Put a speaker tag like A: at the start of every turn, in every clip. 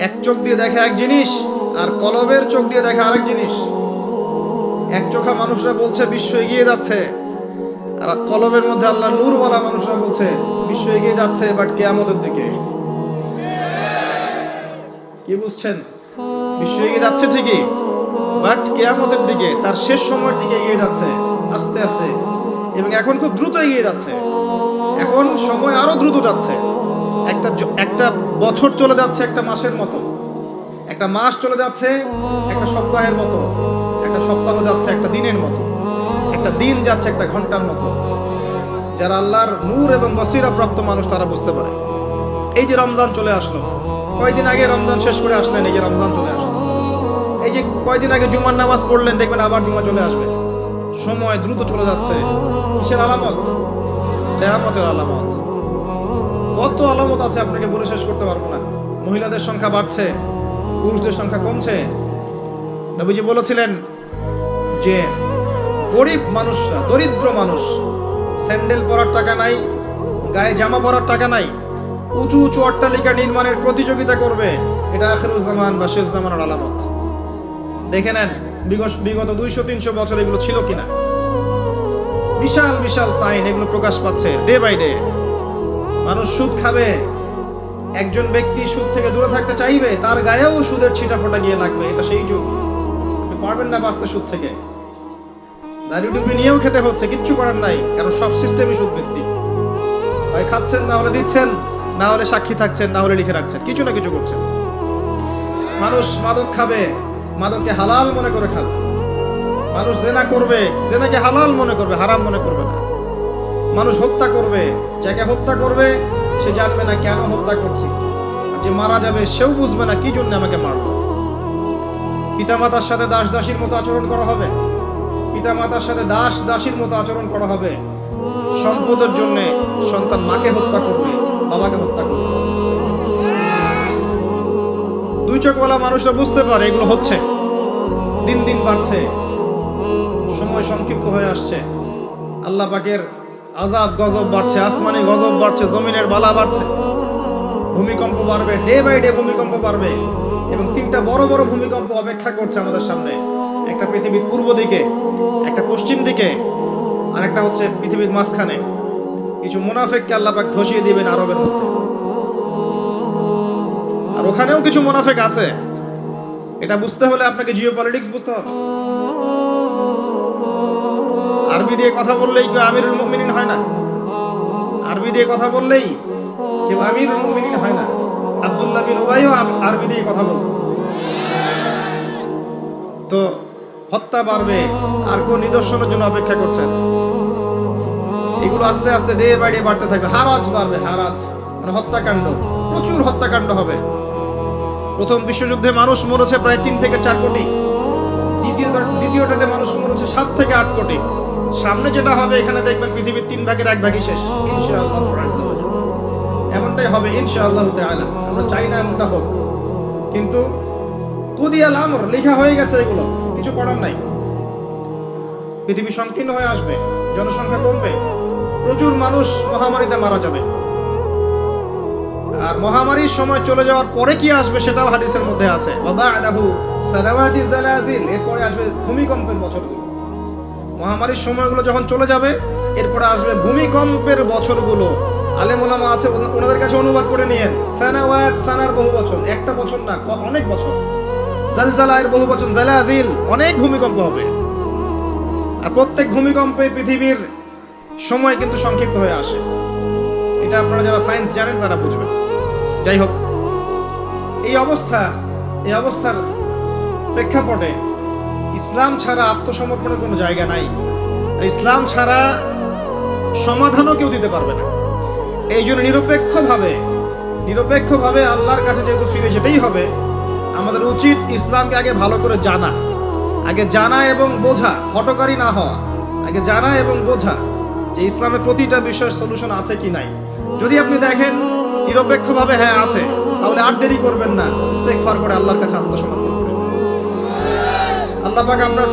A: এক চোখ দিয়ে দেখে এক জিনিস, আর কলবের চোখ দিয়ে দেখে আরেক জিনিস। এক চোখা মানুষরা বলছে, বিশ্ব এগিয়ে যাচ্ছে। আর কলবের মধ্যে আল্লাহ নূর বলা মানুষরা বলছে, বিশ্ব এগিয়ে যাচ্ছে, বাট কেয়ামতের দিকে। কি বুঝছেন? বিশ্ব এগিয়ে যাচ্ছে ঠিকই, বাট কেয়ামতের দিকে, তার শেষ সময়ের দিকে এগিয়ে যাচ্ছে, আস্তে আস্তে। এবং এখন খুব দ্রুত এগিয়ে যাচ্ছে। এখন সময় আরও দ্রুত যাচ্ছে। একটা একটা বছর চলে যাচ্ছে একটা মাসের মতো। একটা মাস চলে যাচ্ছে একটা সপ্তাহের মতো। একটা সপ্তাহ যাচ্ছে একটা দিনের মতো। একটা দিন যাচ্ছে একটা ঘণ্টার মতো। যারা আল্লাহর নূর এবং বসিরা প্রাপ্ত মানুষ, তারা বুঝতে পারে। এই যে রমজান চলে আসলো, কয়দিন আগে রমজান শেষ করে আসলেন, এই যে রমজান চলে আসলো। এই যে কয়দিন আগে জুমার নামাজ পড়লেন, দেখবেন আবার জুমা চলে আসবে। সময় দ্রুত চলে যাচ্ছে। কিসের আলামত? কেয়ামতের আলামত। কত আলামত আছে, আপনাকে বলে শেষ করতে পারব না। মহিলাদের সংখ্যা বাড়ছে, পুরুষদের সংখ্যা কমছে। নবীজি বলেছিলেন যে, গরিব মানুষরা দরিদ্র মানুষ, স্যান্ডেল পরার টাকা নাই, গায়ে জামা পরার টাকা নাই, উঁচু উঁচু অট্টালিকা নির্মাণের প্রতিযোগিতা করবে, এটা আখেরুজ্জামান বা শেষ জামানের আলামত। দেখে নেন বিগত দুইশো, তিনশো বছর এগুলো ছিল কিনা। বিশাল বিশাল সাইন এগুলো প্রকাশ পাচ্ছে ডে বাই ডে মানুষ সুদ খাবে। একজন ব্যক্তি সুদ থেকে দূরে থাকতে চাইবে, তার গায়েও সুদের ছিটা ফোটা গিয়ে লাগবে, এটা সেই যুগ। আপনি পারবেন না বাঁচতে সুদ থেকে। দাড়ি টুপি নিয়েও খেতে হচ্ছে, কিচ্ছু করার নাই, কারণ সব সিস্টেমই সুদ ভিত্তিক। হয় খাচ্ছেন, না হলে দিচ্ছেন, না হলে সাক্ষী থাকছেন, না হলে লিখে রাখছেন, কিছু না কিছু করছেন। মানুষ মাদক খাবে, মাদককে হালাল মনে করে খাবে। মানুষ জেনা করবে, জেনাকে হালাল মনে করবে, হারাম মনে করবে না। মানুষ হত্যা করবে, যাকে হত্যা করবে, সে জানবে না কেন হত্যা করছি। যে মারা যাবে, সেও বুঝবে না কি জন্য আমাকে মারলো। পিতামাতার সাথে দাস দাসীর মতো আচরণ করা হবে। পিতামাতার সাথে দাস দাসীর মতো আচরণ করা হবে। সম্পদের জন্য সন্তান মাকে হত্যা করবে, বাবাকে হত্যা করবে। দুই চোখওয়ালা মানুষরা বুঝতে পারে এগুলো হচ্ছে। দিন দিন বাড়ছে। সময় সংক্ষিপ্ত হয়ে আসছে। আল্লাহ পাকের আজাব গজব বাড়ছে, আসমানি গজব বাড়ছে, জমিনের বালা বাড়ছে। ভূমিকম্প বাড়বে, ডে বাই ডে ভূমিকম্প বাড়বে এবং তিনটা বড় বড় ভূমিকম্প অপেক্ষা করছে আমাদের সামনে। একটা পৃথিবীর পূর্ব দিকে, একটা পশ্চিম দিকে আর একটা হচ্ছে পৃথিবীর মাঝখানে। কিছু মুনাফেককে আল্লাহ পাক ধসিয়ে দিবেন আরবের মধ্যে। আর ওখানেও কিছু মুনাফেক আছে। এটা বুঝতে হলে আপনাকে জিও পলিটিক্স বুঝতে হবে। দিয়ে কথা বললেই কেউ আমিরুল মুমিনিন হয় না। আরবি দিয়ে কথা বললেই কেউ আমিরুল মুমিনিন হয় না। আব্দুল্লাহ বিন উবাইও আব- আরবি দিয়ে কথা বলতো। তো হত্যা বাড়বে, আর কোন নিদর্শনের জন্য অপেক্ষা করছেন এগুলো আস্তে আস্তে ডে বাই ডে বাড়তে থাকবে হারাজ বাড়বে, হারাজ। মানে হত্যাকাণ্ড। প্রচুর হত্যাকাণ্ড হবে। প্রথম বিশ্বযুদ্ধে মানুষ মরেছে প্রায় তিন থেকে চার কোটি। মরেছে সাত থেকে আট কোটি। সামনে যেটা হবে, এখানে দেখবেন পৃথিবীর তিন ভাগের এক ভাগই শেষ। ইনশাআল্লাহ। এমনটাই হবে ইনশাআল্লাহ আমরা চাই না এমনটা হোক। কিন্তু কুদিয়াল আমর, লেখা হয়ে গেছে এগুলো। কিছু করার নাই। পৃথিবী সংকীর্ণ হয়ে আসবে, জনসংখ্যা কমবে, প্রচুর মানুষ মহামারীতে মারা যাবে। আর মহামারীর সময় চলে যাওয়ার পরে কি আসবে সেটাও হাদিসের মধ্যে আছে। ওয়াবাদাহু সালাওয়াতি জালাজিল। এরপরে আসবে ভূমিকম্পের বছরগুলো। মহামারীর সময়গুলো যখন চলে যাবে, এরপরে আসবে ভূমিকম্পের বছরগুলো। আলেম ওলামা আছে ওনাদের কাছে অনুবাদ করে নিয়েন। সানাওয়াত সানার বহু বছর একটা বছর না অনেক বছর জালজালায়ের বহু বছর জালাজিল, অনেক ভূমিকম্প হবে। আর প্রত্যেক ভূমিকম্পে পৃথিবীর সময় কিন্তু সংক্ষিপ্ত হয়ে আসে। এটা আপনারা যারা সায়েন্স জানেন, তারা বুঝবেন। যাই হোক, এই অবস্থা, এই অবস্থার প্রেক্ষাপটে ইসলাম ছাড়া আত্মসমর্পণের কোনো জায়গা নাই। আর ইসলাম ছাড়া সমাধানও কেউ দিতে পারবে না। এই জন্য নিরপেক্ষভাবে নিরপেক্ষভাবে আল্লাহর কাছে যেহেতু ফিরে যেতেই হবে, আমাদের উচিত ইসলামকে আগে ভালো করে জানা। আগে জানা এবং বোঝা, হটকারী না হওয়া। আগে জানা এবং বোঝা যে ইসলামের প্রতিটা বিষয়ের সলিউশন আছে কি নাই। যদি আপনি দেখেন নিরপেক্ষভাবে হ্যাঁ আছে, তাহলে আর দেরি করবেন না। ইস্তেগফার করে আল্লাহর কাছে আত্মসমর্পণ করে আপনার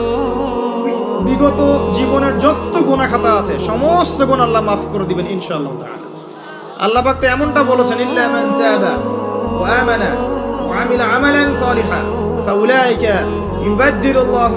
A: বিগত জীবনের যত গোনা খাতা আছে, সমস্ত গুণ আল্লাহ মাফ করে দিবেন ইনশাল্লাহ তাআলা। আল্লাহ তো এমনটা বলেছেন, ইল্লা আমিলা আমালান ফাউলাইকা